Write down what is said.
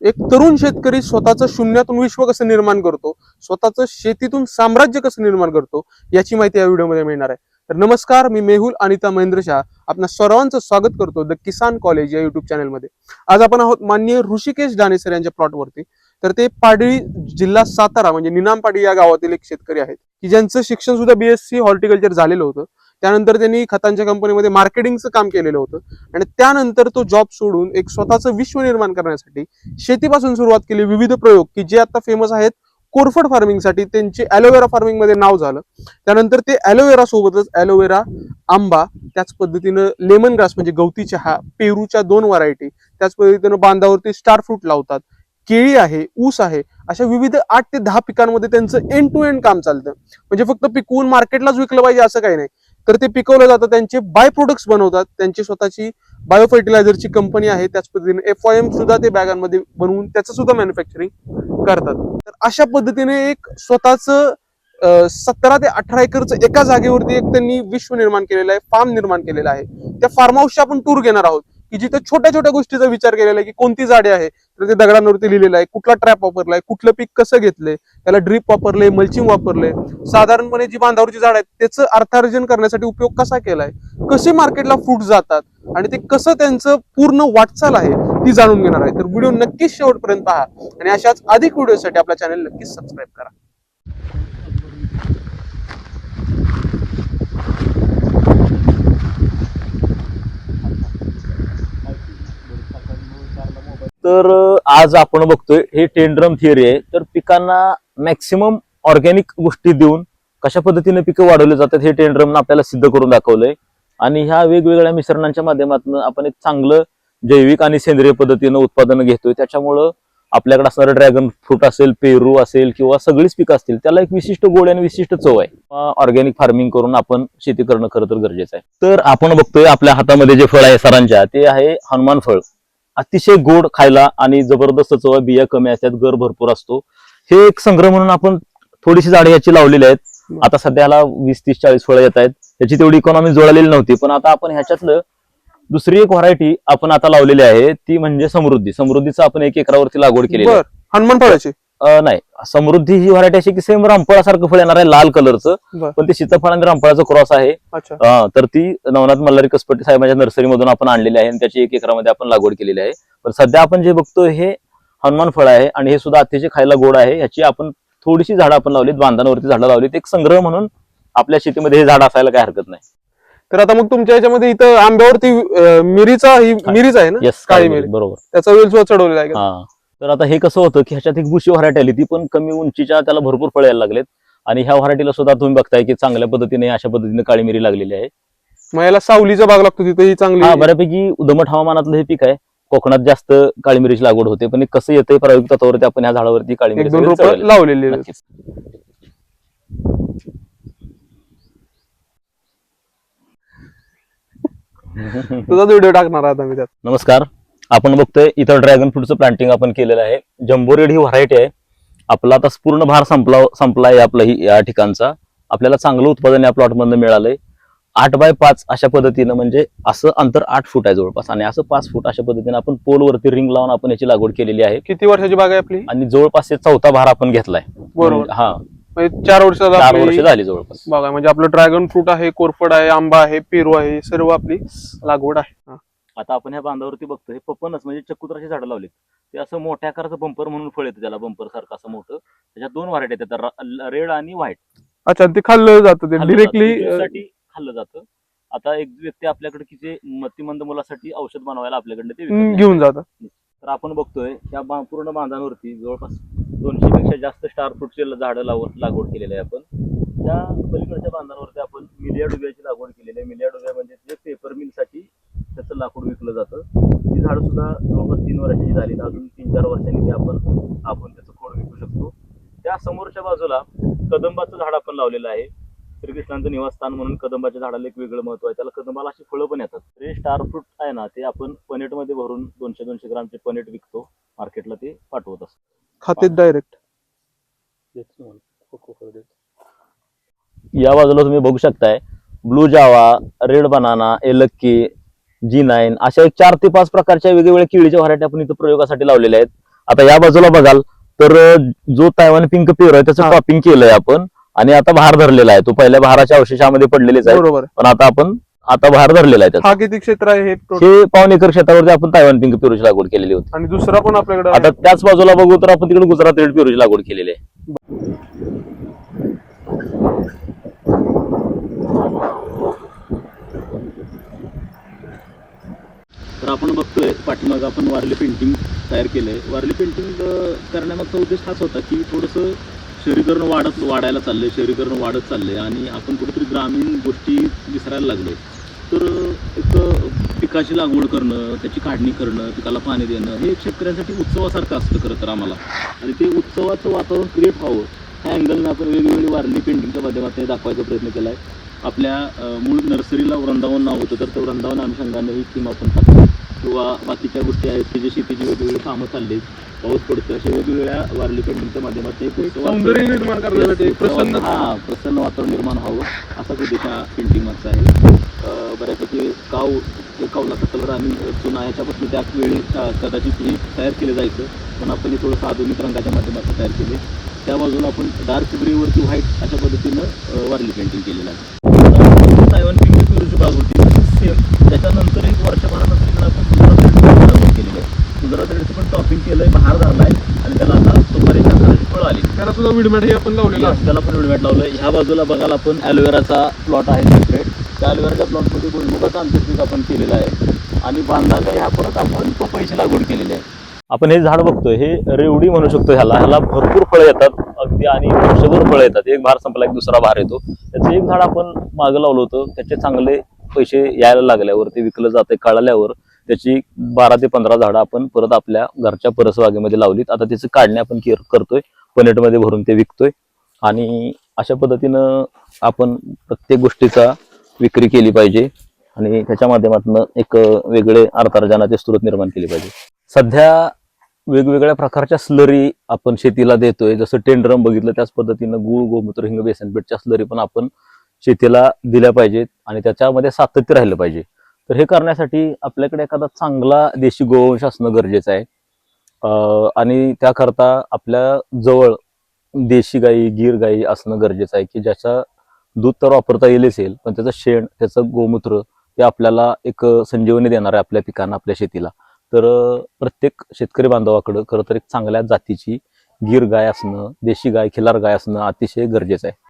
एक तरुण शेतकरी स्वतःचं शून्यातून विश्व कसं निर्माण करतो स्वतःचं शेतीतून साम्राज्य कसं निर्माण करतो याची माहिती या व्हिडिओमध्ये मिळणार आहे. तर नमस्कार मी मेहुल अनिता महेंद्र शाह. आपणा सर्वांचं स्वागत करतो द किसान कॉलेज या युट्यूब चॅनलमध्ये आज आपण आहोत माननीय ऋषिकेश दानेसर यांच्या प्लॉटवरती तर ते पाडळी जिल्हा सातारा म्हणजे निनाम पाडी या गावातील एक शेतकरी आहेत की ज्यांचं शिक्षण सुद्धा बीएससी हॉर्टिकल्चर झालेलं होतं. त्यानंतर त्यांनी खतांच्या कंपनीमध्ये मार्केटिंगचं काम केलेलं होतं. आणि त्यानंतर तो जॉब सोडून एक स्वतःचं विश्व निर्माण करण्यासाठी शेतीपासून सुरुवात केली विविध प्रयोग की जे आता फेमस आहेत. कोरफड फार्मिंगसाठी त्यांचे ॲलोवेरा फार्मिंगमध्ये नाव झालं. त्यानंतर ते ॲलोवेरा सोबतच ॲलोवेरा आंबा त्याच पद्धतीनं लेमन ग्रास म्हणजे गवती चहा पेरूच्या दोन व्हरायटी त्याच पद्धतीनं बांधावरती स्टार फ्रूट लावतात. केळी आहे ऊस आहे अशा विविध आठ ते दहा पिकांमध्ये त्यांचं एंड टू एंड काम चालतं. म्हणजे फक्त पिकवून मार्केटलाच विकलं पाहिजे असं काही नाही. तर ते पिकवलं जातं त्यांचे बाय प्रोडक्ट्स बनवतात त्यांची स्वतःची बायो फर्टिलायझरची कंपनी आहे त्याच पद्धतीने एफ आय एम सुद्धा ते बॅगांमध्ये बनवून त्याचं सुद्धा मॅन्युफॅक्चरिंग करतात. तर अशा पद्धतीने एक स्वतःच सतरा ते अठरा एकरचं एका जागेवरती एक त्यांनी विश्व निर्माण केलेलं आहे फार्म निर्माण केलेला आहे. त्या फार्म हाऊसची आपण टूर घेणार आहोत. की जिथे छोट्या छोट्या गोष्टीचा विचार केलेला आहे की कोणती झाडे आहे तर ते दगडांवरती लिहिलेलं आहे कुठला ट्रॅप वापरलाय कुठलं पीक कसं घेतलंय त्याला ड्रीप वापरले मल्चिंग वापरले साधारणपणे जी बांधावरची झाड आहेत त्याचं अर्थार्जन करण्यासाठी उपयोग कसा केलाय कसे मार्केटला फ्रूट जातात आणि ते कसं त्यांचं पूर्ण वाटचाल आहे ती जाणून घेणार आहे. तर व्हिडिओ नक्कीच शेवटपर्यंत पहा आणि अशाच अधिक व्हिडिओसाठी आपल्या चॅनल नक्कीच सबस्क्राईब करा. तर आज आपण बघतोय हे टेंड्रम थिअरी आहे. तर पिकांना मॅक्सिमम ऑर्गॅनिक गोष्टी देऊन कशा पद्धतीने पिकं वाढवले जातात हे टेंड्रम आपल्याला सिद्ध करून दाखवलंय. आणि ह्या वेगवेगळ्या मिश्रणांच्या माध्यमातून आपण एक चांगलं जैविक आणि सेंद्रिय पद्धतीनं उत्पादन घेतोय. त्याच्यामुळं आपल्याकडे असणारं ड्रॅगन फ्रूट असेल पेरू असेल किंवा सगळीच पिकं असतील त्याला एक विशिष्ट गोड आणि विशिष्ट चव आहे. ऑर्गॅनिक फार्मिंग करून आपण शेती करणं खरं तर गरजेचं आहे. तर आपण बघतोय आपल्या हातामध्ये जे फळ आहे सरांच्या ते आहे हनुमान फळ. अतिशय गोड खायला आणि जबरदस्त चव बिया कमी असतात गर भरपूर असतो. हे एक संग्रह म्हणून आपण थोडीशी झाडे याची लावलेली आहेत. आता सध्याला वीस तीस चाळीस फळं येत आहेत. त्याची तेवढी इकॉनॉमी जुळलेली नव्हती पण आता आपण ह्याच्यातलं दुसरी एक व्हरायटी आपण आता लावलेली आहे ती म्हणजे समृद्धी. समृद्धीचं आपण एक एकरावरती लागवड बर. हनुमान फळाची नाही. समृद्धी ही व्हरायटी अशी की सेम रामफळासारखं फळ येणार आहे लाल कलरचं बर. पण ते सीताफळ आणि रामफळाचं क्रॉस आहे. अच्छा. हा, तर ती नवनाथ मल्हारी कसपटे साहेबांच्या नर्सरीमधून आपण आणलेली आहे आणि त्याची एक एकरामध्ये आपण लागवड केलेली आहे. पण सध्या आपण जे बघतोय हे हनुमान फळ आहे आणि हे सुद्धा अतिशय खायला गोड आहे. ह्याची आपण थोडीशी झाडं आपण लावलीत बांधांवरती झाडं लावलीत. एक संग्रह म्हणून आपल्या शेतीमध्ये हे झाड असायला काय हरकत नाही. तर आता मग तुमच्या याच्यामध्ये इथं आंब्यावरती अं, मिरीचा ही मिरीच आहे ना? येस काळी मिरी. बरोबर. त्याचा वेल सुद्धा चढवलेला आहे का? हा. तर आता हे कसं होतं की ह्याच्यात एक बुशी व्हरायटी आली ती पण कमी उंचीच्या त्याला भरपूर फळ यायला लागलेत. आणि ह्या व्हरायटीला सुद्धा तुम्ही बघताय की चांगल्या पद्धतीने अशा पद्धतीने काळी मिरी लागलेली आहे. मग याला सावलीचा भाग लागतो तिथे ही चांगली हा बऱ्यापैकी दमट हवामानातलं हे पीक आहे. कोकणात जास्त काळी मिरीची लागवड होते पण हे कसं येतंय प्रायोगिक तत्वावरती आपण ह्या झाडावरती काळी मिरी लावलेली तुझा व्हिडिओ टाकणार आता मी त्यात. नमस्कार. आपण बघतोय इथं ड्रॅगन फ्रूटचं प्लांटिंग आपण केलेलं आहे. जम्बो रेड ही व्हरायटी आहे. आपला आता पूर्ण भार संपला संपला आहे आपला ही या ठिकाणचा. आपल्याला चांगलं उत्पादन या प्लॉट मधनं मिळालंय. आठ बाय पाच अशा पद्धतीनं म्हणजे असं अंतर आठ फूट आहे जवळपास. आणि असं पाच फूट अशा पद्धतीनं आपण पोलवरती रिंग लावून आपण याची लागवड केलेली आहे. किती वर्षाची बाग आहे आपली? आणि जवळपास हे चौथा भार आपण घेतलाय. बरोबर. हा. म्हणजे चार वर्षाचा चार आपली वर्ष झाली जवळपास. आहे. म्हणजे आपलं ड्रॅगन फ्रूट आहे कोरफड आहे आंबा आहे पेरू आहे हे सर्व आपली लागवड आहे. हा. आता आपण ह्या बांधावरती बघतो हे पपनच म्हणजे चक्कुत्राची झाडं लावलीत. ते असं मोठ्या आकाराचं बंपर म्हणून फळ येतं त्याला बंपर सारखं असं मोठं. त्याच्यात दोन व्हरायटी येतात रेड आणि व्हाईट अच्छा ते खाल्लं जातं ते डिरेक्टली जातं. साठी खाल्लं जातं. आता एक व्यक्ती आपल्याकडे की जे मतिमंद मुलासाठी औषध बनवायला आपल्याकडे ते. घेऊन जातात. तर आपण बघतोय त्या पूर्ण बांधांवरती जवळपास दोनशे पेक्षा जास्त स्टार फ्रूटचे झाडं लावून लागवड केलेली आहे आपण. त्या पलीकडच्या बांधांवरती आपण मिलिया डुब्याची लागवड केलेली आहे. मिलिया डुब्या म्हणजे जे पेपर मिलसाठी त्याचं लाकूड विकलं जातं. ती झाडं सुद्धा जवळपास तीन वर्षाची झाली अजून तीन चार वर्षांनी ते आपण आपण त्याचं खोड विकू शकतो. त्या समोरच्या बाजूला कदंबाचं झाड आपण लावलेलं आहे. श्रीकृष्णांचं निवासस्थान म्हणून कदंबाच्या झाडाला एक वेगळं महत्त्व आहे. त्याला कदंबाला अशी फळं पण येतात. ते स्टार फ्रूट आहे ना ते आपण पनेटमध्ये भरून दोनशे दोनशे ग्रामचे पनेट विकतो. मार्केटला ते पाठवत असतो खातेत डायरेक्ट या बाजूला तुम्ही बघू शकताय blue java red banana elakki G nine अशा एक चार ते पाच प्रकारच्या वेगवेगळ्या केळीच्या व्हरायटी आपण इथं प्रयोगासाठी लावलेल्या आहेत. आता या बाजूला बघाल तर जो तायवान पिंक पेरू आहे त्याचं. टॉपिंग केलंय आपण. आणि आता भार धरलेला आहे. तो पहिल्या भाराच्या अवशेषामध्ये पडलेलेच आहे बरोबर. पण आता आपण आता भार धरलेला आहे त्याचा. हा किती क्षेत्र आहे हे? हे पाऊन एकर क्षेत्रावरती आपण तायवान पिंक पेरूची लागवड केलेली होती. आणि दुसरा पण आपल्याकडे आता त्याच बाजूला बघू तर आपण तिकडे गुजरात रेड पेरूची लागवड केलेली आहे. तर आपण बघतोय पाठीमागं आपण वारली पेंटिंग तयार केलंय. वारली पेंटिंग करण्यामागचा उद्देश हाच होता की थोडंसं शहरीकरण वाढत वाढायला चाललंय शहरीकरण वाढत चाललंय आणि आपण कुठेतरी ग्रामीण गोष्टी विसरायला लागलो तर एक पिकाची लागवड करणं त्याची काढणी करणं पिकाला पाणी देणं हे शेतकऱ्यांसाठी उत्सवासारखं असतं खरं तर आम्हाला. आणि ते उत्सवाचं वातावरण क्रिएट व्हावं ह्या अँगलनं आपण वेगवेगळी वारली पेंटिंगच्या माध्यमातून दाखवायचा प्रयत्न केला आहे आपल्या मूळ नर्सरीला वृंदावन नाव होतं तर ते वृंदावन अनुषंगानं ही थीम आपण टाकतो किंवा बाकीच्या गोष्टी आहेत की जे शेतीची वेगवेगळी कामं चालली आहेत, पाऊस पडतो अशा वेगवेगळ्या वारली पेंटिंगच्या माध्यमातून हा प्रसन्न वातावरण निर्माण व्हावं असाच उद्देश हा पेंटिंग मागचा आहे बऱ्यापैकी काव ते कावलाचा कलर आणि चुना याच्यापासून त्याच वेळी कदाचित हे तयार केलं जायचं. पण आपण हे थोडंसं आधुनिक रंगाच्या माध्यमातून तयार केले. त्या बाजूला आपण डार्क ग्रेवरती व्हाईट अशा पद्धतीनं वारली पेंटिंग केलेलं आहे. बाग होती सेम त्याच्यानंतर एक वर्षभरानंतर इकडे आपण गुजरात रेडची लागवड केलेली आहे गुजरात रेडचं पण टॉपिंग केलंय बहार झालाय आणि त्याला आता सुपारी आकाराची फळं आली. त्याला सुद्धा विडमेट हे आपण लावलेलं आहे. त्याला पण विडमेट लावलंय. ह्या बाजूला बघाल आपण ॲलोवेराचा प्लॉट आहे सेपरेट त्या ॲलोवेराच्या प्लॉटमध्ये भुईमुगाचं आंतरपीक आपण केलेलं आहे. आणि बांधाला ह्या परत आपण पपईची लागवड केलेली आहे. आपण हे झाड बघतोय हे रेवडी म्हणू शकतो ह्याला. ह्याला भरपूर फळं येतात अगदी आणि वर्षभर फळं येतात. एक भार संपला एक दुसरा भार येतो. त्याचं एक झाड आपण मागं लावलं होतं त्याचे चांगले पैसे यायला लागल्यावर ते विकलं जाते कळाल्यावर त्याची बारा ते पंधरा झाडं आपण परत आपल्या घरच्या परसबागेमध्ये लावलीत. आता त्याचं काढणे आपण केअर करतोय पनेटमध्ये भरून ते विकतोय. आणि अशा पद्धतीनं आपण प्रत्येक गोष्टीचा विक्री केली पाहिजे आणि त्याच्या माध्यमातून एक वेगळे अर्थार्जनाचे स्रोत निर्माण केले पाहिजे. सध्या वेगवेगळ्या प्रकारच्या स्लरी आपण शेतीला देतोय. जसं टेंडरम बघितलं त्याच पद्धतीनं गुळ गोमूत्र हिंग बेसनपेठच्या स्लरी पण आपण शेतीला दिल्या पाहिजेत आणि त्याच्यामध्ये सातत्य राहिलं पाहिजे. तर हे करण्यासाठी आपल्याकडे एखादा चांगला देशी गोवंश असणं गरजेचं आहे. आणि त्याकरता आपल्या जवळ देशी गाई गीर गाई असणं गरजेचं आहे की ज्याचा दूध तर वापरता येईल असेल पण त्याचं शेण त्याचं गोमूत्र ते आपल्याला एक संजीवनी देणार आहे आपल्या पिकांना आपल्या शेतीला. तर प्रत्येक शेतकरी बांधवाकडं खरं तर एक चांगल्या जातीची गीर गाय असणं देशी गाय खिलार गाय असणं अतिशय गरजेचं आहे.